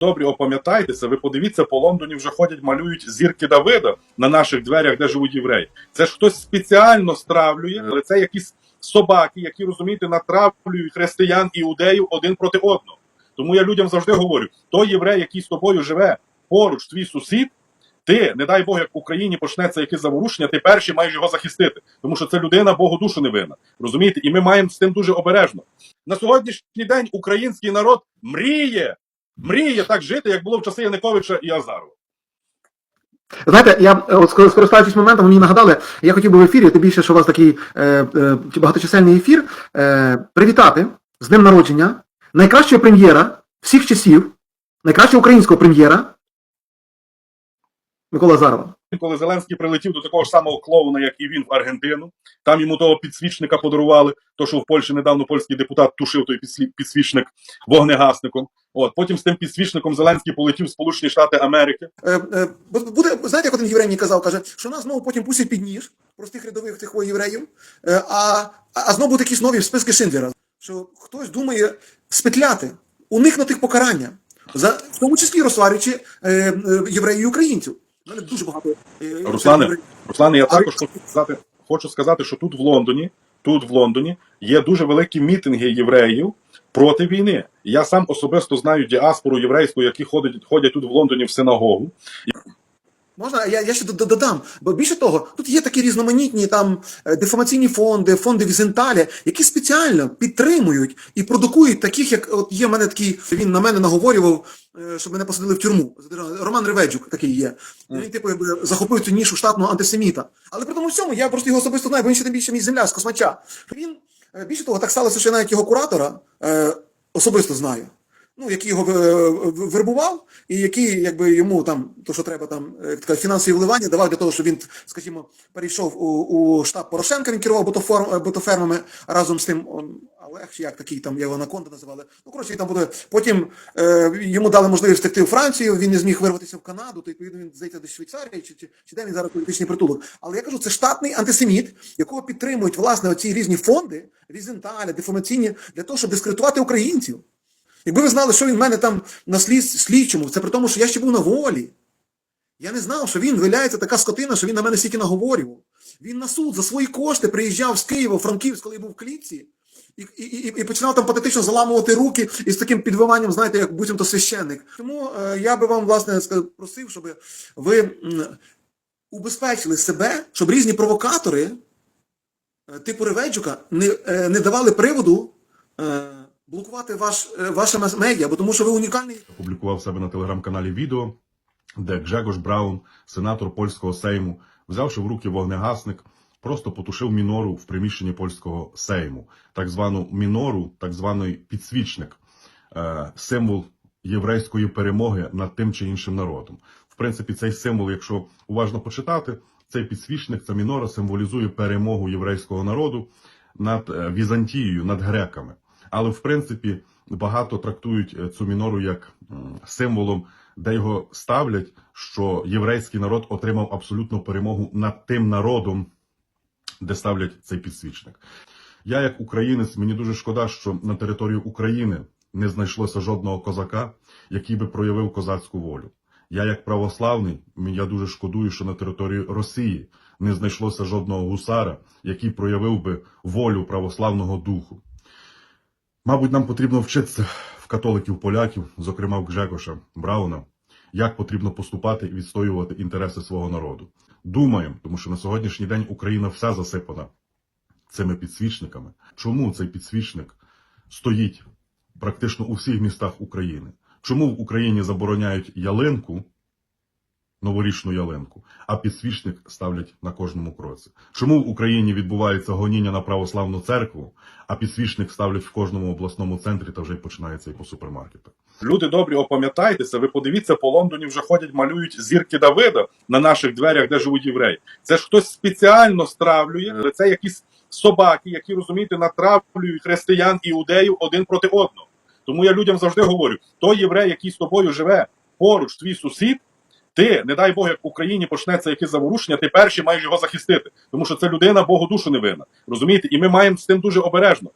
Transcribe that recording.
добрі опам'ятайтеся, ви подивіться, по Лондоні вже ходять, малюють зірки Давида на наших дверях, де живуть євреї. Це ж хтось спеціально стравлює, але це якісь собаки, які розумієте, натравлюють християн іудеїв один проти одного. Тому я людям завжди говорю: той єврей, який з тобою живе поруч, твій сусід. Ти, не дай Бог, як в Україні почнеться якесь заворушення, ти перший маєш його захистити, тому що це людина Богу душу не винна. Розумієте? І ми маємо з тим дуже обережно. На сьогоднішній день український народ мріє, мріє так жити, як було в часи Януковича і Азарова. Знаєте, я е, от скористаючись моментом, мені нагадали, я хотів би в ефірі, тим більше, що у вас такий е, е, багаточисельний ефір, е, привітати з днем народження найкращого прем'єра всіх часів, найкращого українського прем'єра Микола Азарова. Коли Зеленський прилетів до такого ж самого клоуна, як і він в Аргентину, там йому того підсвічника подарували. То, що в Польщі недавно польський депутат тушив той підсвічник вогнегасником. От потім з тим підсвічником Зеленський полетів в Сполучені Штати Америки. Е, е, буде, знаєте, як один єврей мені казав, каже, що нас знову потім пустять під ніж простих рядових цих о, євреїв, е, а, а знову будуть якісь нові списки Шиндлера. Що хтось думає спетляти, уникнути покарання, за, в тому числі розсварюючи е, е, євреїв і українців. У мене дуже багато е, Руслане. Руслане, я також хочу сказати, хочу сказати, що тут в Лондоні, тут в Лондоні є дуже великі мітинги євреїв проти війни. Я сам особисто знаю діаспору єврейську, які ходять, ходять тут в Лондоні в синагогу. Можна, я, я ще додам. Бо більше того, тут є такі різноманітні там е, дефамаційні фонди, фонди Візенталя, які спеціально підтримують і продукують таких, як от є в мене такий, він на мене наговорював, е, щоб мене посадили в тюрму. Роман Реведжук такий є. Він типу захопив цю нішу штатного антисеміта. Але при тому всьому я просто його особисто знаю, бо він ще тим більше мій земля з космача. Він е, більше того, так сталося, що я навіть його куратора особисто знаю ну, який його е, вербував, і який, якби йому там, то що треба там, е, така фінансові вливання давав для того, щоб він, скажімо, перейшов у, у штаб Порошенка, він керував ботоформ, е, ботофермами разом з тим. Олег, чи як такий там його Анаконда називали. Ну, коротше, він там буде. Потім е, йому дали можливість втекти у Францію, він не зміг вирватися в Канаду, то відповідно він здається до Швейцарії, чи, чи, чи де він зараз політичний притулок. Але я кажу, це штатний антисеміт, якого підтримують власне оці різні фонди, Візенталя, дефамаційні, для того, щоб дискредитувати українців. Якби ви знали, що він в мене там на слід, слідчому, це при тому, що я ще був на волі. Я не знав, що він виляється така скотина, що він на мене стільки наговорював. Він на суд за свої кошти приїжджав з Києва, в Франківськ, коли я був в клітці, і, і, і, і починав там патетично заламувати руки із таким підвиванням, знаєте, як буцімто священник. Тому е, я би вам, власне, просив, щоб ви убезпечили себе, щоб різні провокатори, е, типу Реведжука, не, е, не давали приводу. Е, блокувати ваш, е, ваше медіа, бо тому що ви унікальний. опублікував себе на телеграм-каналі відео, де Гжегош Браун, сенатор польського сейму, взявши в руки вогнегасник, просто потушив мінору в приміщенні польського сейму, так звану мінору, так званий підсвічник, е, символ єврейської перемоги над тим чи іншим народом. В принципі, цей символ, якщо уважно почитати, цей підсвічник, ця мінора символізує перемогу єврейського народу над е, Візантією, над греками. Але в принципі багато трактують е, цю мінору як символом, де його ставлять, що єврейський народ отримав абсолютну перемогу над тим народом, де ставлять цей підсвічник. Я, як українець, мені дуже шкода, що на території України не знайшлося жодного козака, який би проявив козацьку волю. Я, як православний, я дуже шкодую, що на території Росії не знайшлося жодного гусара, який проявив би волю православного духу. Мабуть, нам потрібно вчитися в католиків-поляків, зокрема в Гжегоша Брауна, як потрібно поступати і відстоювати інтереси свого народу. Думаємо, тому що на сьогоднішній день Україна вся засипана цими підсвічниками. Чому цей підсвічник стоїть практично у всіх містах України? Чому в Україні забороняють ялинку, новорічну ялинку, а підсвічник ставлять на кожному кроці? Чому в Україні відбувається гоніння на православну церкву, а підсвічник ставлять в кожному обласному центрі та вже починається і по супермаркетах? Люди добрі, опам'ятайтеся, ви подивіться, по Лондоні вже ходять, малюють зірки Давида на наших дверях, де живуть євреї. Це ж хтось спеціально стравлює, це якісь собаки, які розумієте, натравлюють християн іудеїв один проти одного. Тому я людям завжди говорю: той єврей, який з тобою живе поруч, твій сусід. Ти, не дай Бог, як в Україні почнеться якесь заворушення, ти перший маєш його захистити, тому що це людина Богу душу не винна. Розумієте? І ми маємо з тим дуже обережно.